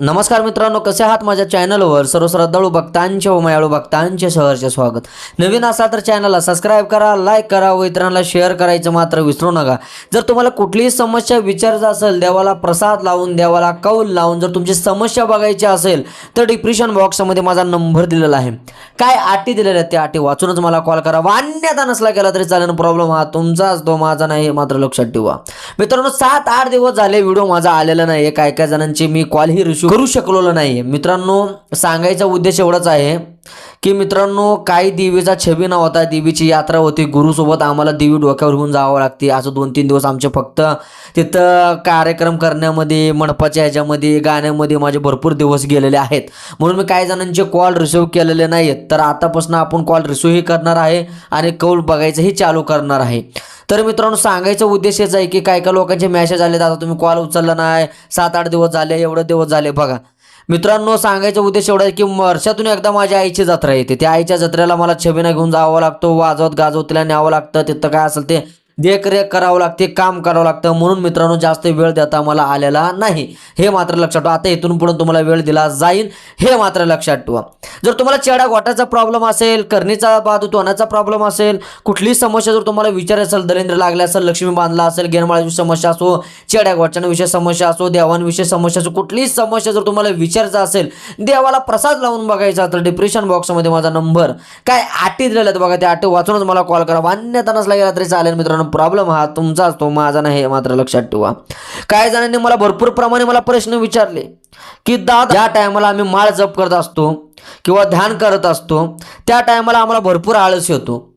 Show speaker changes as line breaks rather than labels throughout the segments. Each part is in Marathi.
नमस्कार मित्रांनो कसे आहात माझ्या चॅनलवर? सर्व श्रद्धाळू भक्तांचे व मायाळू भक्तांचे सहर्ष स्वागत. नवीन असाल तर चॅनलला सबस्क्राईब करा लाईक करा व इतरांना शेअर करायचं मात्र विसरू नका. जर तुम्हाला कुठलीही समस्या विचारायचं असेल देवाला प्रसाद लावून देवाला कौल लावून जर तुमची समस्या बघायची असेल तर डिप्रेशन बॉक्समध्ये माझा नंबर दिलेला आहे. काय अटी दिलेल्या आहेत त्या अटी वाचूनच मला कॉल करा. वान्यता नसला केला तरी चालेल प्रॉब्लेम हा तुमचाच तो माझा नाही मात्र लक्षात ठेवा. मित्रांनो सात आठ दिवस झाले व्हिडिओ माझा आलेला नाही काय काय जणांची मी कॉलही रिसिव्ह करू शकलेलो नाही मित्रांनो सांगायचा उद्देश एवढाच आहे की मित्रांनो काही देवीचा छबी नव्हता होता देवीची यात्रा होती. गुरुसोबत आम्हाला देवी डोक्यावर घेऊन जावं लागते. असं दोन तीन दिवस आमचे फक्त तिथं कार्यक्रम करण्यामध्ये मंडपाच्या ह्याच्यामध्ये गाण्यामध्ये माझे भरपूर दिवस गेलेले आहेत. म्हणून मी काही जणांचे कॉल रिसिव्ह केलेले नाहीत तर आतापासून आपण कॉल रिसिव्हही करणार आहे आणि कौल बघायचंही चालू करणार आहे. तर मित्रांनो सांगायचा उद्देश हेच आहे की काय काय लोकांचे मॅसेज आले आता तुम्ही कॉल उचलला नाही. सात आठ दिवस झाले एवढे दिवस झाले. बघा. मित्रांनो सांगायचा उद्देश एवढा आहे की वर्षातून एकदा माझ्या आईची जत्रा येते. त्या आईच्या जत्रेला मला छबिना घेऊन जावं लागतो वाजवत गाजवत तिला न्यावं लागतं. तिथं काय असेल ते देखरेख करावं लागते काम करावं लागतं. म्हणून मित्रांनो जास्त वेळ देता मला आलेला नाही. हे मात्र लक्षात ठेवा. आता इथून पुढे तुम्हाला वेळ दिला जाईल हे मात्र लक्षात ठेवा. जर तुम्हाला चेडा गोटाचा प्रॉब्लेम असेल करणीचा बाजू तोंडाचा प्रॉब्लेम असेल कुठलीही समस्या जर तुम्हाला विचार असेल दरिद्र लागले असेल लक्ष्मी बांधला असेल गेरमाळाची समस्या असो चेड्या गोटांविषयी समस्या असो देवांविषयी समस्या असो कुठलीही समस्या जर तुम्हाला विचारायचा असेल देवाला प्रसाद लावून बघायचा तर डिप्रेशन बॉक्समध्ये माझा नंबर काय आटी दिलेला बघा त्या आटी. वाचूनच मला कॉल करा. मान्यता नसला गेला तरी चालेल मित्रांनो. प्रॉब्लेम हा तुमचाच तो माझा नाही हे मात्र लक्षात ठेवा. काही जणांनी मला भरपूर प्रमाणे मला प्रश्न विचारले की दादा ज्या टायमाला आम्ही माळ जप करत असतो किंवा ध्यान करत असतो त्या टायमाला आम्हाला भरपूर आळस येतो.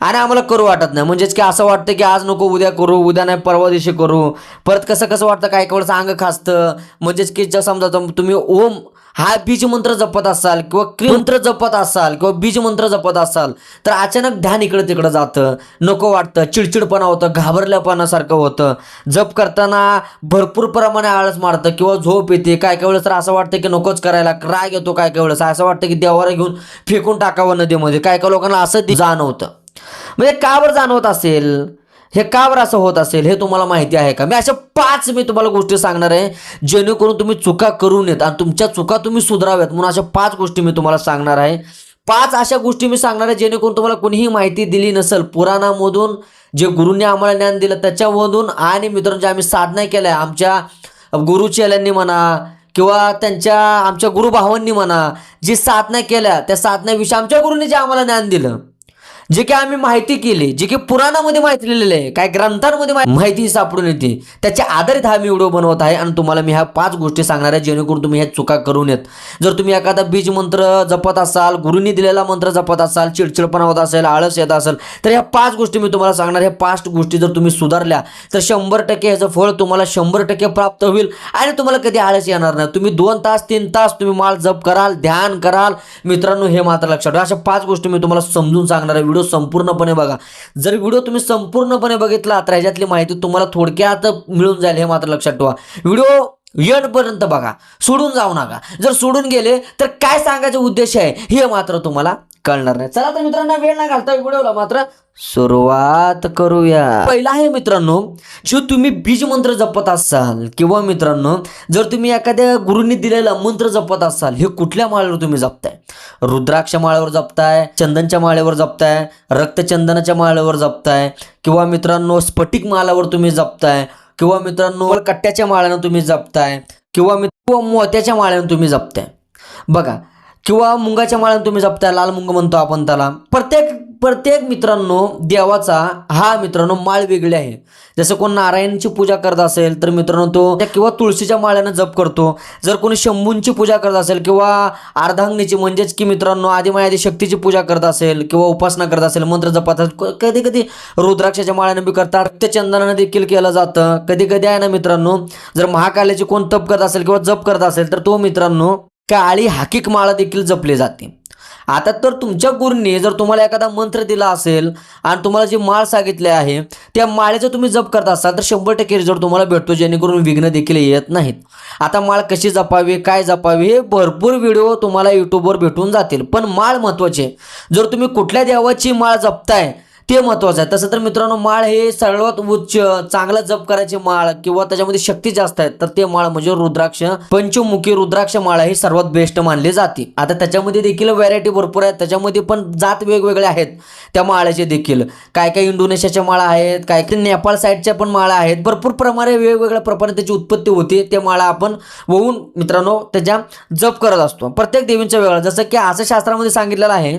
आणि आम्हाला करू वाटत नाही. म्हणजेच की असं वाटतं की आज नको उद्या करू उद्या नाही परवा दिवशी करू. परत कसं कसं वाटतं? काय वेळेस अंग खासतं. म्हणजेच की जर समजा तुम्ही ओम हा बीज मंत्र जपत असाल किंवा क्रिम मंत्र जपत असाल किंवा बीज मंत्र जपत असाल तर अचानक ध्यान इकडं तिकडं जातं नको वाटतं चिडचिडपणा होतं घाबरल्यापणासारखं होतं. जप करताना भरपूर प्रमाणे आळस मारतं किंवा झोप येते. काय काय वेळेस तर असं वाटतं की नकोच करायला राग येतो काय काय वेळेस. असं वाटतं की देवाला घेऊन फेकून टाकावं नदीमध्ये. काय काय लोकांना असं जाणवतं. म्हणजे का बरं जाणवत असेल? हे का बरं असं होत असेल? हे तुम्हाला माहिती आहे का? मी अशा पाच मी तुम्हाला गोष्टी सांगणार आहे जेणेकरून तुम्ही चुका करू नयेत आणि तुमच्या चुका तुम्ही सुधाराव्यात म्हणून अशा पाच गोष्टी मी तुम्हाला सांगणार आहे. पाच अशा गोष्टी मी सांगणार आहे जेणेकरून तुम्हाला कोणीही माहिती दिली नसेल पुराणामधून जे गुरुंनी आम्हाला ज्ञान दिलं त्याच्यामधून आणि मित्रांनो जे आम्ही साधना केल्या आमच्या गुरुचेल्यांनी म्हणा किंवा त्यांच्या आमच्या गुरुभावांनी म्हणा जी साधना केल्या त्या साधनाविषयी आमच्या गुरुंनी जे आम्हाला ज्ञान दिलं. जे की आम्ही माहिती केली जे की पुराणामध्ये माहिती लिहिलेली आहे काय ग्रंथांमध्ये माहिती सापडून येते. त्याच्या आधारित हा मी व्हिडिओ बनवत आहे आणि तुम्हाला मी ह्या पाच गोष्टी सांगणार आहे जेणेकरून तुम्ही ह्या चुका करू नयेत जर तुम्ही एखादा बीज मंत्र जपत असाल गुरुंनी दिलेला मंत्र जपत असाल चिडचिडपणा होत असेल आळस येत असेल तर ह्या पाच गोष्टी मी तुम्हाला सांगणार ह्या पाच गोष्टी जर तुम्ही सुधारल्या तर शंभर टक्के ह्याचं फळ तुम्हाला शंभर टक्के प्राप्त होईल आणि तुम्हाला कधी आळस येणार नाही. तुम्ही दोन तास तीन तास तुम्ही माळ जप कराल ध्यान कराल. मित्रांनो हे मात्र लक्षात ठेवा. अशा पाच गोष्टी मी तुम्हाला समजून सांगणार आहे. व्हिडिओ संपूर्णपणे बघा. जर व्हिडिओ तुम्ही संपूर्णपणे बघितला तर ह्याच्यातली माहिती तुम्हाला थोडक्यात मिळून जाईल हे मात्र लक्षात ठेवा. व्हिडिओ येणपर्यंत बघा सोडून जाऊ नका. जर सोडून गेले तर काय सांगायचा उद्देश आहे हे मात्र तुम्हाला कळणार नाही. चला तर मित्रांनो वेळ ना घालता व्हिडिओला मात्र सुरुवात करूया. पहिला आहे मित्रांनो जो तुम्ही बीज मंत्र जपत असाल किंवा मित्रांनो जर तुम्ही एखाद्या गुरुंनी दिलेला मंत्र जपत असाल हे कुठल्या माळेवर तुम्ही जपताय? रुद्राक्ष माळेवर जपताय चंदनच्या माळेवर जपताय रक्तचंदनाच्या माळेवर जपताय किंवा मित्रांनो स्फटिक माळावर तुम्ही जपताय किंवा मित्रांनो कट्ट्याच्या माळ्यानं तुम्ही जपताय किंवा मित्र किंवा मोत्याच्या माळ्यानं तुम्ही जपताय. बघा किंवा मुंगाच्या माळ्यानं तुम्ही जपताय लाल मुंग म्हणतो आपण त्याला. प्रत्येक प्रत्येक मित्रांनो देवाचा हा मित्रांनो माळ वेगळी आहे. जसं कोण नारायणची पूजा करत असेल तर मित्रांनो तो त्या किंवा तुळशीच्या माळ्यानं जप करतो. जर कोणी शंभूंची पूजा करत असेल किंवा अर्धांगणीची म्हणजेच की मित्रांनो आदिमायादी शक्तीची पूजा करत असेल किंवा उपासना करत असेल मंत्र जपत असेल कधी कधी रुद्राक्षाच्या माळ्यानं बी करतात. रक्तचंदनानं देखील केलं जातं. कधी कधी आहे ना मित्रांनो जर महाकाल्याची कोण तप करत असेल किंवा जप करत असेल तर तो मित्रांनो काळी हाकिक माळा देखील जपली जाते. आता तर तुमच्या गुरुने जर तुम्हाला एखादा मंत्र दिला असेल आणि तुम्हाला जे माळ सांगितली आहे त्या माळेचा तुम्ही जप करत असाल तर शंभर टक्के रिझल्ट तुम्हाला भेटतो जेणेकरून विघ्न देखील येत नाहीत आता माळ कशी जपावी काय जपावी हे भरपूर व्हिडिओ तुम्हाला यूट्यूबवर भेटून जातील पण माळ महत्त्वाची आहे. जर तुम्ही कुठल्या देवाची माळ जपताय ते महत्त्वाचं आहे. तसं तर मित्रांनो माळ हे सर्वात उच्च चांगला जप करायचे माळ किंवा त्याच्यामध्ये शक्ती जास्त आहे तर ते माळ म्हणजे रुद्राक्ष पंचमुखी रुद्राक्ष माळ ही सर्वात बेस्ट मानली जाते. आता त्याच्यामध्ये देखील व्हरायटी भरपूर आहेत. त्याच्यामध्ये पण जात वेगवेगळ्या आहेत त्या माळ्याचे देखील. काय काय इंडोनेशियाच्या माळा आहेत काय काय नेपाळ साईडच्या पण माळा आहेत. भरपूर प्रमाणे वेगवेगळ्या प्रमाणे त्याची उत्पत्ती होते. ते माळा आपण वहून मित्रांनो त्याच्या जप करत असतो. प्रत्येक देवींच्या वेगळा जसं की असं शास्त्रामध्ये सांगितलेलं आहे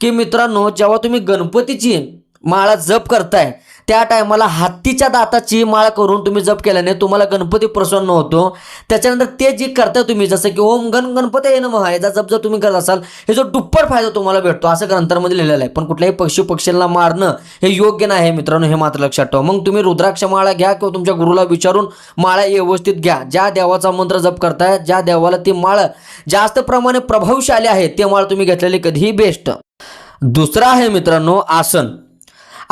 की मित्रांनो जेव्हा तुम्ही गणपतीची माळा जप करताय. त्या टायमाला हत्तीच्या दाताची माळ करून तुम्ही जप केल्याने तुम्हाला गणपती प्रसन्न होतो. त्याच्यानंतर ते जे करताय तुम्ही जसं की ओम गण गणपती आहे ना याचा जप जर तुम्ही करत असाल हे जो दुप्पट फायदा तुम्हाला भेटतो असं ग्रंथांमध्ये लिहिलेलं आहे. पण कुठल्याही पक्षी पक्ष्यांना मारणं हे योग्य नाही आहे मित्रांनो हे मात्र लक्षात ठेवा. मग तुम्ही रुद्राक्ष माळा घ्या किंवा तुमच्या गुरुला विचारून माळा व्यवस्थित घ्या. ज्या देवाचा मंत्र जप करताय ज्या देवाला ती माळ जास्त प्रमाणे प्रभावशाली आहे ते माळ तुम्ही घेतलेली कधीही बेस्ट. दुसरा आहे मित्रांनो आसन.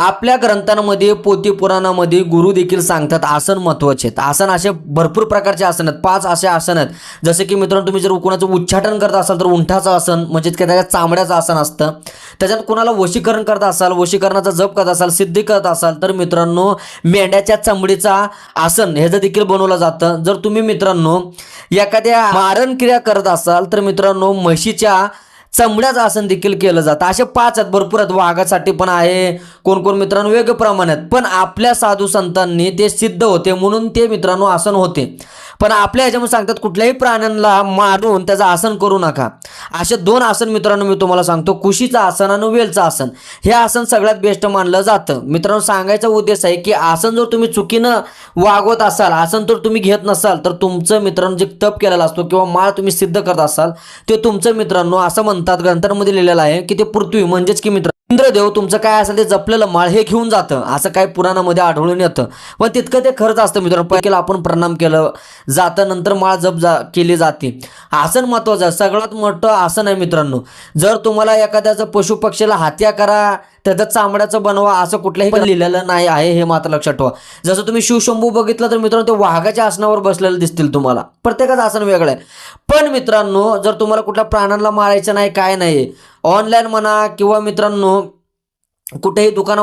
आपल्या ग्रंथांमध्ये पोती पुराणामध्ये गुरु देखील सांगतात आसन महत्त्वाचे आहेत. आसन असे भरपूर प्रकारचे आसन आहेत. पाच असे आसन आहेत. जसे की मित्रांनो तुम्ही जर कोणाचं उच्चाटन करत असाल तर उंठाचं आसन म्हणजे काय त्याच्या चामड्याचं आसन असतं. त्याच्यात कोणाला वशीकरण करत असाल वशीकरणाचा जप करत असाल सिद्धी करत असाल तर मित्रांनो मेंढ्याच्या चमडीचा आसन ह्याचं देखील बनवलं जातं. जर तुम्ही मित्रांनो एखाद्या मारण क्रिया करत असाल तर मित्रांनो म्हशीच्या चमड्याचं आसन देखील केलं जातं. असे पाच आहेत. भरपूर आहेत. वाघासाठी पण आहे. कोण कोण मित्रांनो वेगळ्या प्रमाणात पण आपल्या साधू संतांनी ते सिद्ध होते. म्हणून ते मित्रांनो आसन होते. पण आपल्या ह्याच्यामध्ये सांगतात कुठल्याही प्राण्यांना मारून त्याचं आसन करू नका. असे दोन आसन मित्रांनो मी तुम्हाला सांगतो. कुशीचं आसन आणि वेलचं आसन. हे आसन सगळ्यात बेस्ट मानलं जातं. मित्रांनो सांगायचा उद्देश आहे की आसन जर तुम्ही चुकीनं वागवत असाल आसन जर तुम्ही घेत नसाल तर तुमचं मित्रांनो जे तप केलेला असतो किंवा माळ तुम्ही सिद्ध करत असाल ते तुमचं मित्रांनो असं म्हणतात. ग्रंथांमध्ये लिहिलेलं आहे की ते पृथ्वी म्हणजेच की मित्र इंद्रदेव तुमचं काय असेल ते जपलेलं माळ हे घेऊन जातं. असं काय पुराणामध्ये आढळून येतं. पण तितकं ते खरंच असतं मित्रांनो. पहिला आपण प्रणाम केलं जातं नंतर माळ जप जा केली जाते. आसन महत्वाचं आहे. सगळ्यात मोठं आसन आहे मित्रांनो. जर तुम्हाला एखाद्याचं पशु पक्षीला हत्या करा त्याचा चामड्याचं बनवा असं कुठल्याही लिहिलेलं नाही आहे हे मात्र लक्षात ठेवा. जसं तुम्ही शिवशंभू बघितलं तर मित्रांनो ते वाघाच्या आसनावर बसलेलं दिसतील तुम्हाला. प्रत्येकाचं आसन वेगळं आहे. पण मित्रांनो जर तुम्हाला कुठल्या प्राण्यांना मारायचं नाही काय नाही ऑनलाईन म्हणा किंवा मित्रांनो कुठेही दुकान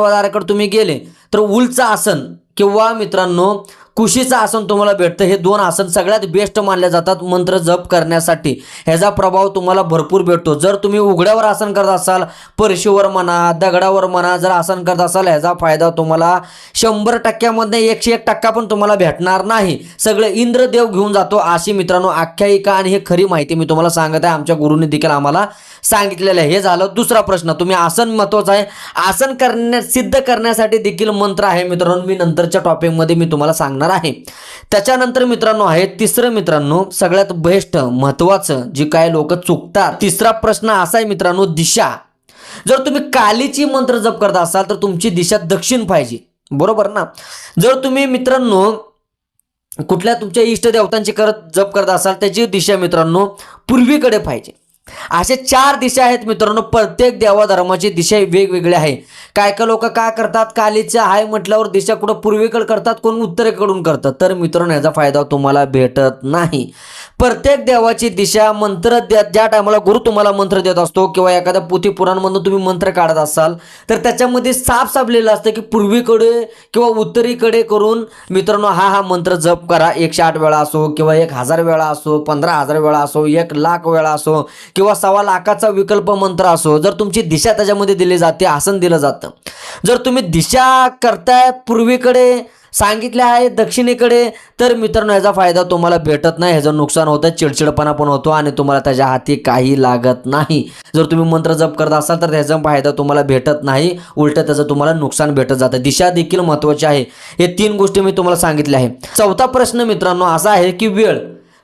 तुम्ही गेले तर उलचं आसन किंवा मित्रांनो कुशीचं आसन तुम्हाला भेटतं. हे दोन आसन सगळ्यात बेस्ट मानले जातात मंत्र जप करण्यासाठी. ह्याचा प्रभाव तुम्हाला भरपूर भेटतो. जर तुम्ही उघड्यावर आसन करत असाल परशीवर म्हणा दगडावर म्हणा जर आसन करत असाल ह्याचा फायदा तुम्हाला शंभर टक्क्यामध्ये एकशे एक टक्का पण तुम्हाला भेटणार नाही. सगळे इंद्रदेव घेऊन जातो. अशी मित्रांनो आख्यायिका आणि हे खरी माहिती मी तुम्हाला सांगत आहे. आमच्या गुरुने देखील आम्हाला सांगितलेलं आहे. हे झालं दुसरा प्रश्न. तुम्ही आसन महत्वाचं आहे. आसन करण्या सिद्ध करण्यासाठी देखील मंत्र आहे मित्रांनो. मी नंतरच्या टॉपिकमध्ये मी तुम्हाला सांगणार आहे. त्याच्यानंतर मित्रांनो आहे तिसरं मित्रांनो सगळ्यात बेस्ट महत्वाचं जे काय लोक चुकतात तिसरा प्रश्न असा आहे मित्रांनो दिशा. जर तुम्ही कालीची मंत्र जप करत असाल तर तुमची दिशा दक्षिण पाहिजे. बरोबर ना? जर तुम्ही मित्रांनो कुठल्या तुमच्या इष्टदेवतांची करत जप करत असाल त्याची दिशा मित्रांनो पूर्वीकडे पाहिजे. असे चार दिशा आहेत मित्रांनो. प्रत्येक देवाधर्माची दिशा वेगवेगळी आहे. काय काय लोक काय करतात? कालीच्या आहे म्हटल्यावर दिशा कुठं पूर्वेकडे करतात कोण उत्तरेकडून करतात? तर मित्रांनो याचा फायदा तुम्हाला भेटत नाही. प्रत्येक देवाची दिशा मंत्र द्या ज्या टायमाला गुरु तुम्हाला मंत्र देत असतो किंवा एखाद्या पोथी पुराणमधून तुम्ही मंत्र काढत असाल तर त्याच्यामध्ये साफ सापलेलं असतं की पूर्वीकडे किंवा उत्तरीकडे करून मित्रांनो हा हा मंत्र जप करा. एकशे आठ वेळा असो किंवा एक हजार वेळा असो पंधरा हजार वेळा असो एक लाख वेळा असो किंवा सव्वा लाखाचा विकल्प मंत्र असो जर तुमची दिशा त्याच्यामध्ये दिली जाते आसन दिलं जातं. जर तुम्ही दिशा करताय पूर्वीकडे सांगितले आहे दक्षिणेकडे तर मित्रांनो याचा फायदा तुम्हाला भेटत नाही ह्याचं नुकसान होतं चिडचिडपणा पण होतो आणि तुम्हाला त्याच्या हाती काही लागत नाही. जर तुम्ही मंत्र जप करत असाल तर त्याचा फायदा तुम्हाला भेटत नाही. उलट त्याचं तुम्हाला नुकसान भेटत जातं. दिशा देखील महत्त्वाची आहे. हे तीन गोष्टी मी तुम्हाला सांगितल्या आहे. चौथा प्रश्न मित्रांनो असा आहे की वेळ.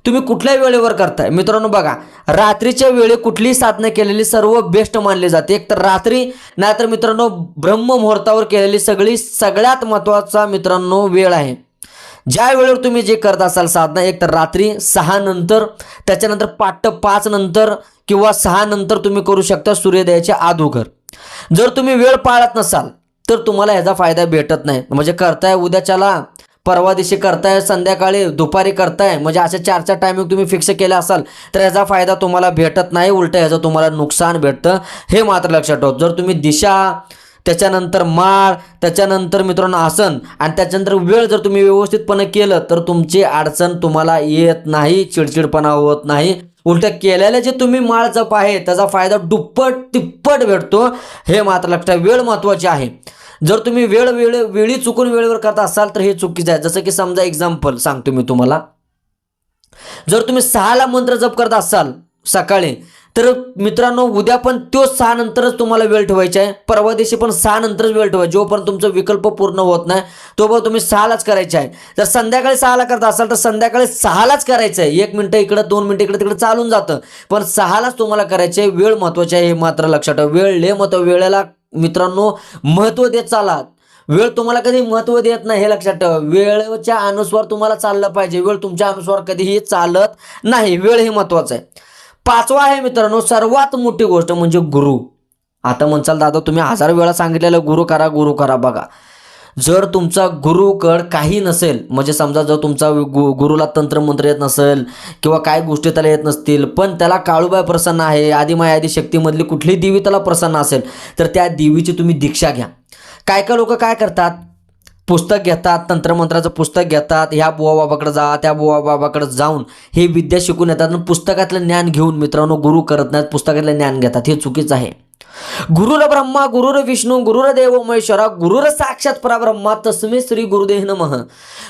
तुम्ही कुठल्या वेळेवर करताय. मित्रांनो बघा रात्रीच्या वेळी कुठलीही साधना केलेली सर्व बेस्ट मानली जाते. एक तर रात्री नाहीतर मित्रांनो ब्रह्म मुहूर्तावर केलेली सगळी सगळ्यात महत्त्वाचा मित्रांनो वेळ आहे. ज्या वेळेवर तुम्ही जे करत असाल साधना एक तर रात्री सहा नंतर त्याच्यानंतर पाठ पाच नंतर किंवा सहा नंतर तुम्ही करू शकता सूर्योदयाच्या अगोदर. जर तुम्ही वेळ पाळत नसाल तर तुम्हाला ह्याचा फायदा भेटत नाही. म्हणजे करताय उद्याच्याला परवा दिवशी करताय संध्याकाळी दुपारी करताय म्हणजे अशा चार चार टायमिंग तुम्ही फिक्स केले असाल तर याचा फायदा तुम्हाला भेटत नाही उलट ह्याचं तुम्हाला नुकसान भेटतं हे मात्र लक्षात ठेव. जर तुम्ही दिशा त्याच्यानंतर माळ त्याच्यानंतर मित्रांनो आसन आणि त्याच्यानंतर वेळ जर तुम्ही व्यवस्थितपणे केलं तर तुमची अडचण तुम्हाला येत नाही चिडचिडपणा होत नाही. उलट केलेलं जे तुम्ही माळ जप आहे त्याचा फायदा दुप्पट तिप्पट भेटतो हे मात्र लक्षात वेळ महत्त्वाची आहे. जर तुम्ही वेळ वेळ वेळी चुकून वेळेवर करत असाल तर हे चुकीचं आहे. जसं की समजा एक्झाम्पल सांगतो मी तुम्हाला. जर तुम्ही सहाला मंत्र जप करत असाल सकाळी तर मित्रांनो उद्या पण तो सहा नंतरच तुम्हाला वेळ ठेवायचा आहे. परवा दिवशी पण सहा नंतरच वेळ ठेवा. जोपर्यंत तुमचा विकल्प पूर्ण होत नाही तोपर्यंत तुम्ही सहालाच करायचे आहे. जर संध्याकाळी सहाला करत असाल तर संध्याकाळी सहालाच करायचं आहे. एक मिनटं इकडं दोन मिनटं इकडे तिकडे चालून जातं. पण सहालाच तुम्हाला करायचं आहे. वेळ महत्त्वाची आहे हे मात्र लक्षात ठेवा. वेळ लय महत्त्व वेळेला मित्रांनो महत्त्व देत चालात वेळ तुम्हाला कधी महत्त्व देत नाही हे लक्षात ठेवा. वेळेच्या अनुसार तुम्हाला चाललं पाहिजे. वेळ तुमच्या अनुसार कधीही चालत नाही. वेळ हे महत्त्वाचं आहे. पाचवा आहे मित्रांनो सर्वात मोठी गोष्ट म्हणजे गुरु. आता म्हणचाल दादा तुम्ही हजार वेळा सांगितलेलं गुरु करा गुरु करा. बघा जर तुमचा गुरुकड काही नसेल म्हणजे समजा जर तुमचा गु गुरुला तंत्रमंत्र येत नसेल किंवा काय गोष्टी त्याला येत नसतील पण त्याला काळूबाई प्रसन्न आहे आदिमाया आदि शक्तीमधली कुठलीही देवी त्याला प्रसन्न असेल तर त्या देवीची तुम्ही दीक्षा घ्या. काय काय लोक काय करतात? पुस्तक घेतात तंत्रमंत्राचं पुस्तक घेतात ह्या बुवा बाबाकडे जा त्या बुवा बाबाकडे जाऊन हे विद्या शिकून येतात आणि पुस्तकातलं ज्ञान घेऊन मित्रांनो गुरु करत नाहीत पुस्तकातलं ज्ञान घेतात हे चुकीचं आहे. गुरुर ब्रह्मा गुरुर विष्णू गुरुर देव महेश्वरा गुरुर साक्षात परब्रह्मा तस्मे श्री गुरुदेव नमः.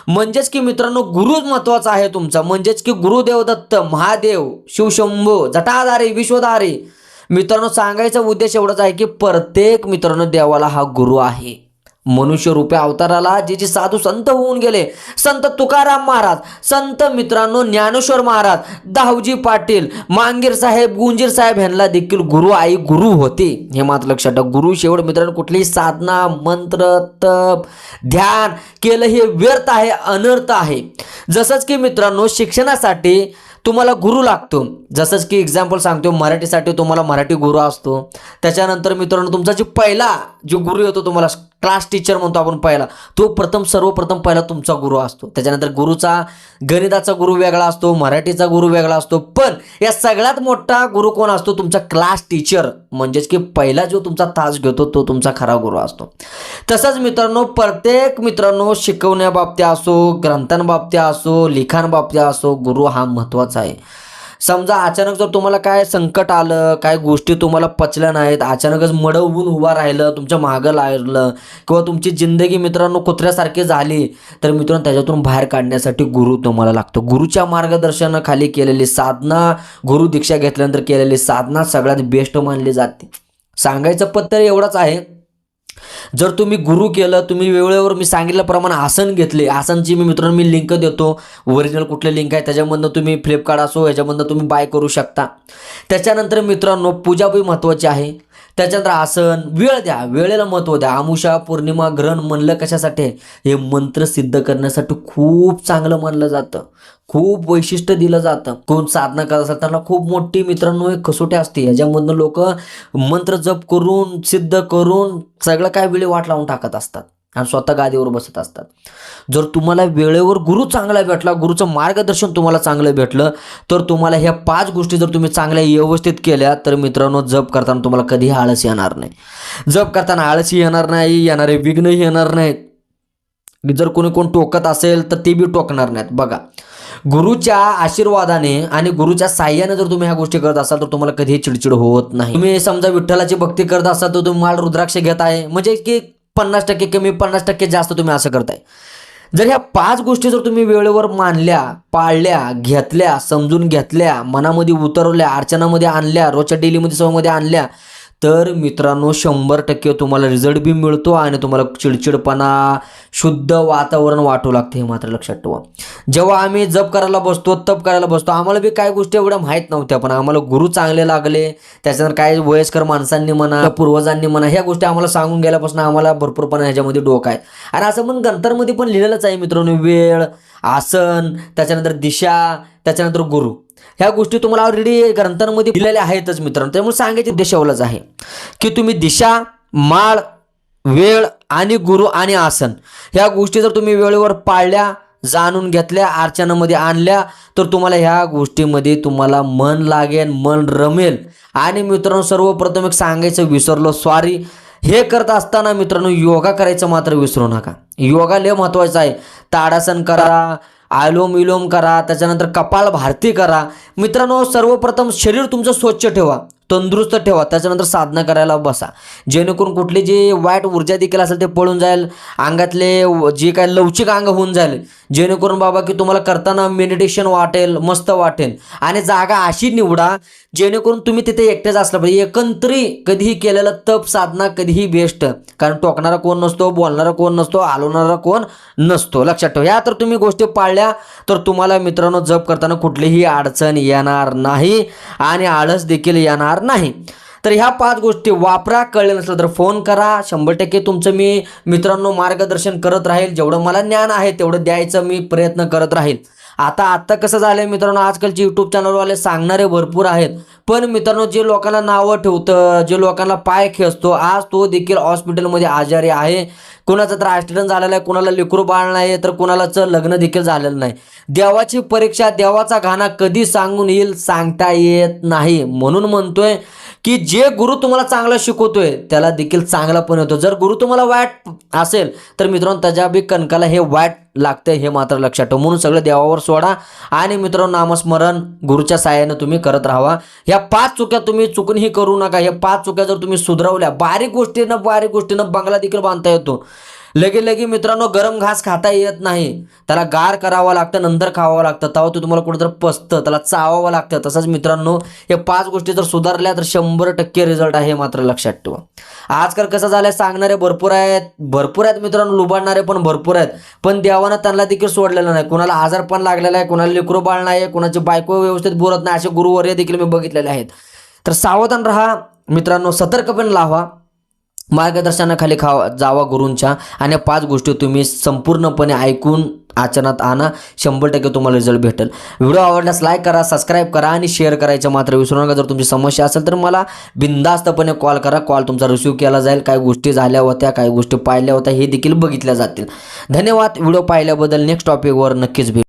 म्हणजेच की मित्रांनो गुरुच महत्त्वाचा आहे तुमचा. म्हणजेच की गुरुदेव दत्त महादेव शिवशंभो जटाधारी विश्वधारी. मित्रांनो सांगायचा उद्देश एवढाच आहे की प्रत्येक मित्रांनो देवाला हा गुरु आहे. मनुष्य रूपे अवताराला जे जे साधू संत होऊन गेले संत तुकाराम महाराज संत मित्रांनो ज्ञानेश्वर महाराज दावजी पाटील मांगीर साहेब गुंजीर साहेब ह्यांना देखील गुरु आई गुरु होते. हे मात्र लक्षात ठेवा गुरु शेवट मित्रांनो कुठलीही साधना मंत्र तप ध्यान केलं हे व्यर्थ आहे अनर्थ आहे. जसंच की मित्रांनो शिक्षणासाठी तुम्हाला गुरु लागतो. जसंच की एक्झाम्पल सांगतो मराठीसाठी तुम्हाला मराठी गुरु असतो. त्याच्यानंतर मित्रांनो तुमचा जे पहिला जो गुरु येतो तुम्हाला क्लास टीचर म्हणतो आपण पहिला. तो प्रथम सर्वप्रथम पहिला तुमचा गुरु असतो. त्याच्यानंतर गुरुचा गणिताचा गुरु वेगळा असतो मराठीचा गुरु वेगळा असतो. पण या सगळ्यात मोठा गुरु कोण असतो? तुमचा क्लास टीचर म्हणजेच की पहिला जो तुमचा तास घेतो तो तुमचा खरा गुरु असतो. तसंच मित्रांनो प्रत्येक मित्रांनो शिकवण्याबाबत्या असो ग्रंथांबाबत्या असो लिखाणबाबत्या असो गुरु हा महत्त्वाचा आहे. समजा अचानक जर तुम्हाला काय संकट आलं काय गोष्टी तुम्हाला पचल्या नाहीत अचानकच मडवून उभा राहिलं तुमच्या मागं लागलं किंवा तुमची जिंदगी मित्रांनो कुत्र्यासारखी झाली तर मित्रांनो त्याच्यातून बाहेर काढण्यासाठी गुरु तुम्हाला लागतो. गुरुच्या मार्गदर्शनाखाली केलेली साधना गुरु दीक्षा घेतल्यानंतर केलेली साधना सगळ्यात बेस्ट मानली जाते. सांगायचं पत्तर एवढंच आहे. जर तुम्ही गुरु केलं तुम्ही वेळेवर मी सांगितल्याप्रमाणे आसन घेतले. आसनची मी मित्रांनो मी लिंक देतो. ओरिजिनल कुठले लिंक आहे त्याच्यामधनं तुम्ही फ्लिपकार्ट असो याच्यामधनं तुम्ही बाय करू शकता. त्याच्यानंतर मित्रांनो पूजा बी महत्त्वाची आहे. त्याच्यानंतर आसन वेळ द्या वेळेला महत्त्व द्या. आमुषा पौर्णिमा ग्रहण म्हणलं कशासाठी? हे मंत्र सिद्ध करण्यासाठी खूप चांगलं मानलं जातं. खूप वैशिष्ट्य दिलं जातं. कोण साधना करत असेल त्यांना खूप मोठी मित्रांनो एक कसोटी असते. याच्यामधनं लोक मंत्र जप करून सिद्ध करून सगळं काय वेळी वाट लावून टाकत असतात. आणि स्वतः गादीवर बसत असतात. जर तुम्हाला वेळेवर गुरु चांगला भेटला गुरुचं मार्गदर्शन तुम्हाला चांगलं भेटलं तर तुम्हाला ह्या पाच गोष्टी जर तुम्ही चांगल्या व्यवस्थित केल्या तर मित्रांनो जप करताना तुम्हाला कधीही आळस येणार नाही. जप करताना आळसही येणार नाही येणारे विघ्नही येणार नाहीत. जर कोणी कोण टोकत असेल तर ते बी टोकणार नाहीत. बघा गुरुच्या आशीर्वादाने आणि गुरुच्या साह्याने जर तुम्ही ह्या गोष्टी करत असाल तर तुम्हाला कधीही चिडचिड होत नाही. तुम्ही समजा विठ्ठलाची भक्ती करत असाल तर तुम्ही माळ रुद्राक्ष घेत आहे. म्हणजे की पन्नास टक्के कमी पन्नास टक्के जास्त तुम्ही असं करताय. जर ह्या पाच गोष्टी जर तुम्ही वेळेवर मानल्या पाळल्या घेतल्या समजून घेतल्या मनामध्ये उतरवल्या अर्चनामध्ये आणल्या रोजच्या डेलीमध्ये सवयमध्ये आणल्या तर मित्रांनो शंभर टक्के तुम्हाला रिझल्ट बी मिळतो आणि तुम्हाला चिडचिडपणा शुद्ध वातावरण वाटू लागते हे मात्र लक्षात ठेवा. जेव्हा आम्ही जप करायला बसतो तप करायला बसतो आम्हाला बी काय गोष्टी एवढ्या माहीत नव्हत्या पण आम्हाला गुरु चांगले लागले त्याच्यानंतर काय वयस्कर माणसांनी म्हणा पूर्वजांनी म्हणा ह्या गोष्टी आम्हाला सांगून गेल्यापासून आम्हाला भरपूरपणे ह्याच्यामध्ये डोक आहे. आणि असं पण ग्रंथांमध्ये पण लिहिलेलंच आहे मित्रांनो वेळ आसन त्याच्यानंतर दिशा त्याच्यानंतर गुरु. ह्या गोष्टी तुम्हाला ऑलरेडी ग्रंथांमध्ये दिलेल्या आहेतच मित्रांनो. त्यामुळे सांगायचे उद्देश आहे की तुम्ही दिशा माळ वेळ आणि गुरु आणि आसन ह्या गोष्टी जर तुम्ही वेळेवर पाळल्या जाणून घेतल्या अर्चनामध्ये आणल्या तर तुम्हाला ह्या गोष्टीमध्ये तुम्हाला मन लागेल मन रमेल. आणि मित्रांनो सर्वप्रथम एक सांगायचं विसरलो सॉरी हे करत असताना मित्रांनो योगा करायचं मात्र विसरू नका. योगा लय महत्त्वाचं आहे. ताडासन करा आलोम विलोम करा त्याच्यानंतर कपाल भारती करा. मित्रांनो सर्वप्रथम शरीर तुमचं स्वच्छ ठेवा. तंदुरुस्त ठेवा. त्याच्यानंतर साधना करायला बसा. जेणेकरून कुठली जी वाईट ऊर्जा देखील असेल ते पळून जाईल. अंगातले व- जे काय लवचिक अंग होऊन जाईल. जेणेकरून बाबा की तुम्हाला करताना मेडिटेशन वाटेल मस्त वाटेल. आणि जागा अशी निवडा जेणेकरून तुम्ही तिथे एकटेच असलं पाहिजे. एकंतरी कधीही केलेलं तप साधना कधीही बेस्ट कारण टोकणारा कोण नसतो बोलणारा कोण नसतो हलवणारा कोण नसतो. लक्षात ठेवा. या तर तुम्ही गोष्टी पाळल्या तर तुम्हाला मित्रांनो जप करताना कुठलीही अडचण येणार नाही. आणि आळस देखील येणार नाही. तर ह्या पाच गोष्टी वापरा कळले नसलं तर फोन करा. शंभर टक्के तुमचं मी मित्रांनो मार्गदर्शन करत राहील. जेवढं मला ज्ञान आहे तेवढं द्यायचं मी प्रयत्न करत राहील. आता आत्ता कसं झालंय मित्रांनो आजकालचे यूट्यूब चॅनलवाले सांगणारे भरपूर आहेत. पण मित्रांनो जे लोकांना नावं ठेवतं जे लोकांना पाय खेचतो आज तो देखील हॉस्पिटलमध्ये आजारी आहे. कुणाचं तर ॲक्सिडेंट झालेला आहे कुणाला लेकरू बाळ नाही तर कुणालाच लग्न देखील झालेलं नाही. देवाची परीक्षा देवाचा घाणा कधी सांगून येईल सांगता येत नाही. म्हणून म्हणतोय की जे गुरु तुम्हाला चांगलं शिकवतोय त्याला देखील चांगला पण येतो जर गुरु तुम्हाला वाईट असेल तर मित्रांनो त्याच्या बी कणकाला हे वाईट लागतंय हे मात्र लक्षात ठेव. म्हणून सगळं देवावर सोडा. आणि मित्रांनो नामस्मरण गुरुच्या साहाय्याने तुम्ही करत राहा ह्या पाच चुक्या तुम्ही चुकूनही करू नका. ह्या पाच चुक्या जर तुम्ही सुधरवल्या बारीक गोष्टीनं बारीक गोष्टीनं बंगला देखील बांधता येतो. लगे लगे मित्रांनो गरम घास खाता येत नाही. त्याला गार करावं लागतं नंतर खावावं लागतं. तेव्हा ते तुम्हाला कुठेतरी पसतं त्याला चावावं लागतं. तसंच मित्रांनो हे पाच गोष्टी जर सुधारल्या तर शंभर टक्के रिझल्ट आहे मात्र लक्षात ठेवा. आजकाल कसं झालं सांगणारे भरपूर आहेत. भरपूर आहेत मित्रांनो लुबाडणारे पण भरपूर आहेत. पण देवानं त्यांना देखील सोडलेलं नाही. कुणाला आजार पण लागलेला आहे कुणाला लेकरो बाळ नाही आहे कुणाची बायको व्यवस्थित बोलत नाही असे गुरुवर्य देखील मी बघितलेले आहेत. तर सावधान राहा. मित्रांनो सतर्क पण लावा मार्गदर्शनाखाली खावा जावा गुरूंच्या आणि पाच गोष्टी तुम्ही संपूर्णपणे ऐकून आचरणात आणा. शंभर टक्के तुम्हाला रिझल्ट भेटेल. व्हिडिओ आवडल्यास लाईक करा सबस्क्राईब करा आणि शेअर करायचं मात्र विसरू नका. जर तुमची समस्या असेल तर मला बिंदास्तपणे कॉल करा. कॉल तुमचा रिसिव्ह केला जाईल. काही गोष्टी झाल्या होत्या काही गोष्टी पाहिल्या होत्या हे देखील बघितल्या जातील. धन्यवाद. व्हिडिओ पाहिल्याबद्दल नेक्स्ट टॉपिकवर नक्कीच भेट.